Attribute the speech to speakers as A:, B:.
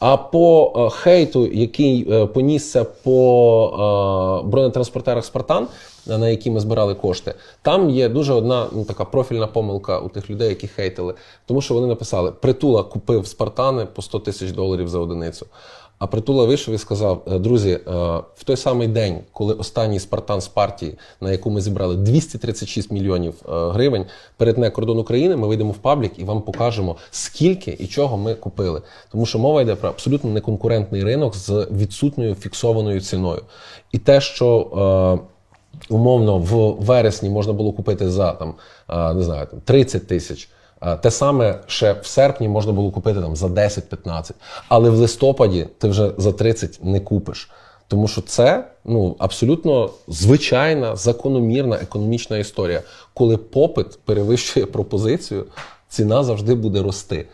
A: А по е, хейту, який е, понісся по е, бронетранспортерах Спартан, на які ми збирали кошти, там є дуже одна ну, така профільна помилка у тих людей, які хейтили. Тому що вони написали: притула купив Спартани по 100 тисяч доларів за одиницю. А притула вийшов і сказав: «Е, друзі, е, в той самий день, коли останній Спартан з партії, на яку ми зібрали 236 мільйонів е, гривень, перетне кордон України, ми вийдемо в паблік і вам покажемо, скільки і чого ми купили. Тому що мова йде про абсолютно неконкурентний ринок з відсутньою фіксованою ціною. І те, що умовно в вересні можна було купити за там, не знаю, там 30 тисяч. Те саме ще в серпні можна було купити там за 10-15, але в листопаді ти вже за 30 не купиш. Тому що це ну абсолютно звичайна закономірна економічна історія. Коли попит перевищує пропозицію, ціна завжди буде рости.